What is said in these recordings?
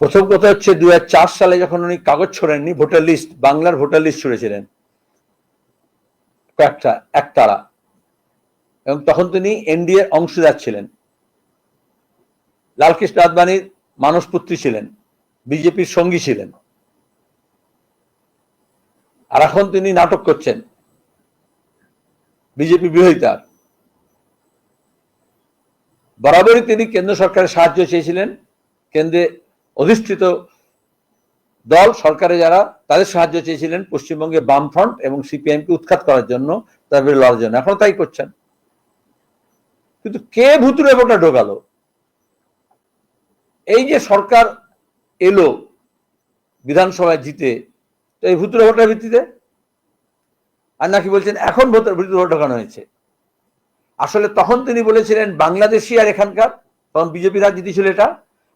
প্রথম কথা হচ্ছে দুই হাজার চার সালে যখন উনি কাগজ ছড়েননি, ভোটার লিস্ট, বাংলার ভোটার লিস্ট ছড়েছিলেন। কয়েকটা, একতারা। এবং তখন তিনি এনডিএ অংশীদার ছিলেন। লালকৃষ্ণ আদবানির মানসপুত্রী ছিলেন, বিজেপির সঙ্গী ছিলেন। আর এখন তিনি নাটক করছেন, বিজেপি বিরোধিতার। বরাবরই তিনি কেন্দ্র সরকারের সাহায্য চেয়েছিলেন, কেন্দ্রে অধিষ্ঠিত দল, সরকারে যারা, তাদের সাহায্য চেয়েছিলেন পশ্চিমবঙ্গে বামফ্রন্ট এবং সিপিএম কে উৎখাত করার জন্য বিরুদ্ধে লড়ার জন্য। এখনও তাই করছেন। কিন্তু কে ভুতুরে ভোটা ঢোকালো? এই যে সরকার এলো বিধানসভায় জিতে, তো এই ভুতুরে ভোটার ভিত্তিতে? আর নাকি বলছেন, এখন ভুতুরে ভোট ঢোকানো হয়েছে। আসলে তখন তিনি বলেছিলেন বাংলাদেশি আর এখানকার, তখন বিজেপি রাজনীতি ছিল এটা।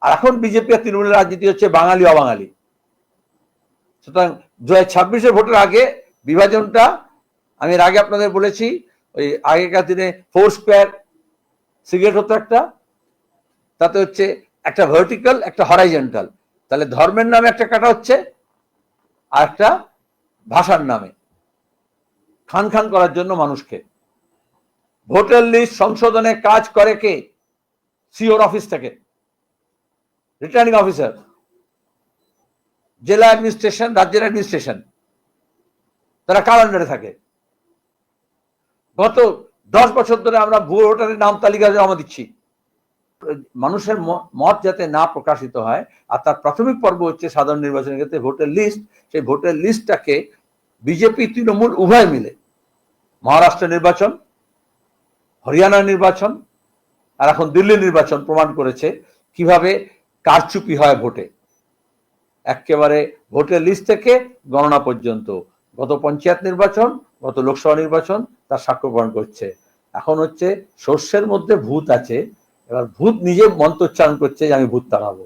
আর এখন বিজেপি আর তৃণমূলের রাজনীতি হচ্ছে বাঙালি, অবাঙালি। সুতরাং দু হাজার ছাব্বিশের ভোটের আগে বিভাজনটা আমি এর আগে আপনাদের বলেছি, ওই আগেকার দিনে ফোর স্কোয়ার সিগারেট হতো একটা, তাতে হচ্ছে একটা ভার্টিক্যাল একটা হরাইজেন্টাল তাহলে ধর্মের নামে একটা কাটা হচ্ছে, আর একটা ভাষার নামে। খান খান করার জন্য মানুষকে। ভোটার লিস্ট সংশোধনে কাজ করে কে? সিওর অফিস থেকে। রিটার্নিং অফিসার জেলা অ্যাডমিনিস্ট্রেশন রাজ্যের অ্যাডমিনিস্ট্রেশন তারা কার আন্ডারে থাকে। গত দশ বছর ধরে আমরা ভুয়ো ভোটারের নাম তালিকা জমা দিচ্ছি। মানুষের মত যাতে না প্রকাশিত হয়, আর তার প্রাথমিক পর্ব হচ্ছে সাধারণ নির্বাচনের ক্ষেত্রে ভোটের লিস্ট সেই ভোটের লিস্টটাকে বিজেপি, তৃণমূল উভয় মিলে। মহারাষ্ট্র নির্বাচন, হরিয়ানা নির্বাচন, আর এখন দিল্লি নির্বাচন প্রমাণ করেছে। কীভাবে কারচুপি হয় ভোটে। একেবারে ভোটের লিস্ট থেকে গণনা পর্যন্ত। গত পঞ্চায়েত নির্বাচন, গত লোকসভা নির্বাচন তার সাক্ষ্য গ্রহণ করছে। এখন হচ্ছে শস্যের মধ্যে ভূত আছে, এবার ভূত নিজে মন্ত্রোচ্চারণ করছে যে আমি ভূত তাড়াবো